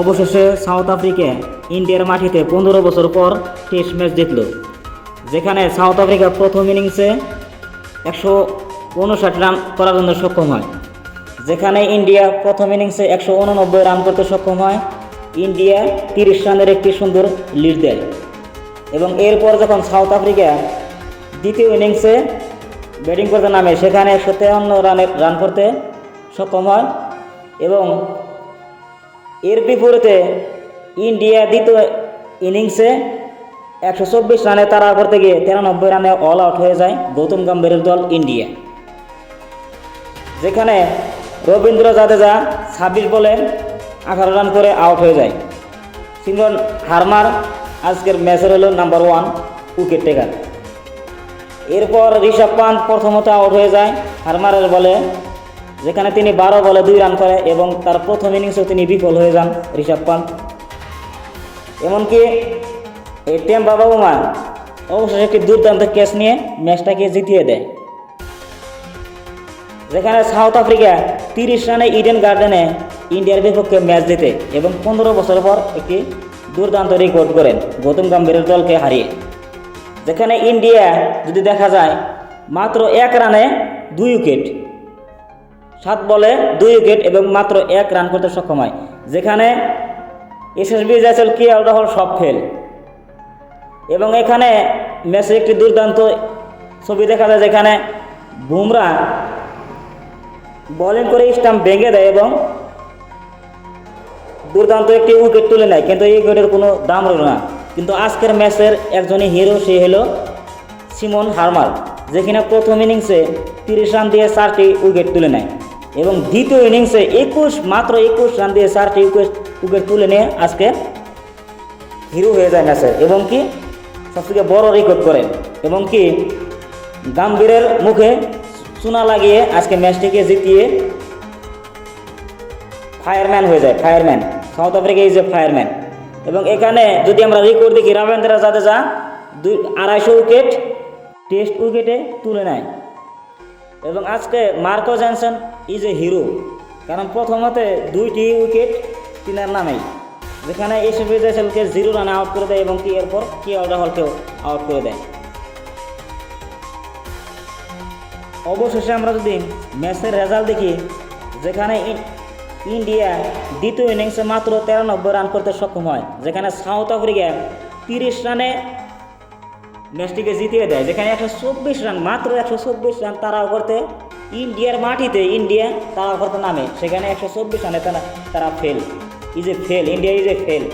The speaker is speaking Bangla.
অবশেষে সাউথ আফ্রিকা, ইন্ডিয়ার মাটিতে পনেরো বছর পর টেস্ট ম্যাচ জিতল, যেখানে সাউথ আফ্রিকা প্রথম ইনিংসে একশো উনষাট রান করার জন্য সক্ষম হয়, যেখানে ইন্ডিয়া প্রথম ইনিংসে একশো উননব্বই রান করতে সক্ষম হয়। ইন্ডিয়া তিরিশ রানের একটি সুন্দর লিড দেয় এবং এরপর যখন সাউথ আফ্রিকা দ্বিতীয় ইনিংসে ব্যাটিং করতে নামে, সেখানে একশো তেয়ান্ন রানের রান করতে সক্ষম হয় এবং এর বিপরীতে ইন্ডিয়া দ্বিতীয় ইনিংসে একশো চব্বিশ রানে তাড়া করতে গিয়ে তিরানব্বই রানে অল আউট হয়ে যায় গৌতম গম্ভীরের দল ইন্ডিয়া। যেখানে রবীন্দ্র জাদেজা ছাব্বিশ বলে আঠারো রান করে আউট হয়ে যায়। সিমরন হারমার আজকের ম্যাচের হলো নাম্বার ওয়ান উইকেট টেকার এরপর ঋষভ পান্ত প্রথমত আউট হয়ে যায় হারমারের বলে যেখানে তিনি বারো বলে দুই রান করে এবং তার প্রথম ইনিংসেও তিনি বিফল হয়ে যান, ঋষভ পান্ত এমনকি এই বাবা উমা অবশেষে একটি দুর্দান্ত ক্যাচ নিয়ে ম্যাচটাকে জিতিয়ে দেয়। যেখানে সাউথ আফ্রিকা তিরিশ রানে ইডেন গার্ডেনে ইন্ডিয়ার বিপক্ষে ম্যাচ জিতে এবং পনেরো বছর পর একটি দুর্দান্ত রেকর্ড করেন গৌতম গম্ভীরের দলকে হারিয়ে। যেখানে ইন্ডিয়া যদি দেখা যায়, মাত্র এক রানে দুই উইকেট সাত বলে দুই উইকেট এবং মাত্র এক রান করতে সক্ষম হয়। যেখানে এসএসবি জাইসেল কে আল রাহুল সব ফেল এবং এখানে ম্যাচে একটি দুর্দান্ত ছবি দেখা যায় যেখানে বুমরা বলিং করে স্টাম্প ভেঙে দেয় এবং দুর্দান্ত একটি উইকেট তুলে নেয়। কিন্তু এই উইকেটের কোনো দাম রইল না। কিন্তু আজকের ম্যাচের একজনই হিরো সে হলো সিমন হারমার যেখানে প্রথম ইনিংসে তিরিশ রান দিয়ে চারটি উইকেট তুলে নেয়। এবং দ্বিতীয় ইনিংসে একুশ, মাত্র একুশ রান দিয়ে চারটি উইকেট উইকেট তুলে নিয়ে আজকে হিরো হয়ে যায় ম্যাচে। এবং কি, সবথেকে বড় রেকর্ড করেন। এবং কি, গাম্ভীরের মুখে চুনা লাগিয়ে আজকে ম্যাচটিকে জিতিয়ে ফায়ারম্যান হয়ে যায় fireman South Africa is a fireman এবং এখানে যদি আমরা রেকর্ড দেখি রবীন্দ্র জাদেজা দুই, আড়াইশো উইকেট টেস্ট উইকেটে তুলে নেয়। এবং আজকে Marco Jansen is a hero কারণ প্রথমতে দুইটি উইকেট তিনার নামেই। যেখানে এসে জয়সলকে জিরো রানে আউট করে দেয় এবং কি এরপর কি রাহুলকেও আউট করে দেয়। অবশেষে আমরা যদি ম্যাচের রেজাল্ট দেখি, যেখানে ইন- ইন্ডিয়া দ্বিতীয় ইনিংসে মাত্র তেরানব্বই রান করতে সক্ষম হয়, যেখানে সাউথ আফ্রিকা তিরিশ রানে ম্যাচটিকে জিতিয়ে দেয়। যেখানে একশো চব্বিশ রান, মাত্র একশো চব্বিশ রান তারাও করতে ইন্ডিয়ার মাটিতে ইন্ডিয়া তারাও করতে নামে। সেখানে একশো চব্বিশ রানে তারা তারা fail is a fail India is a fail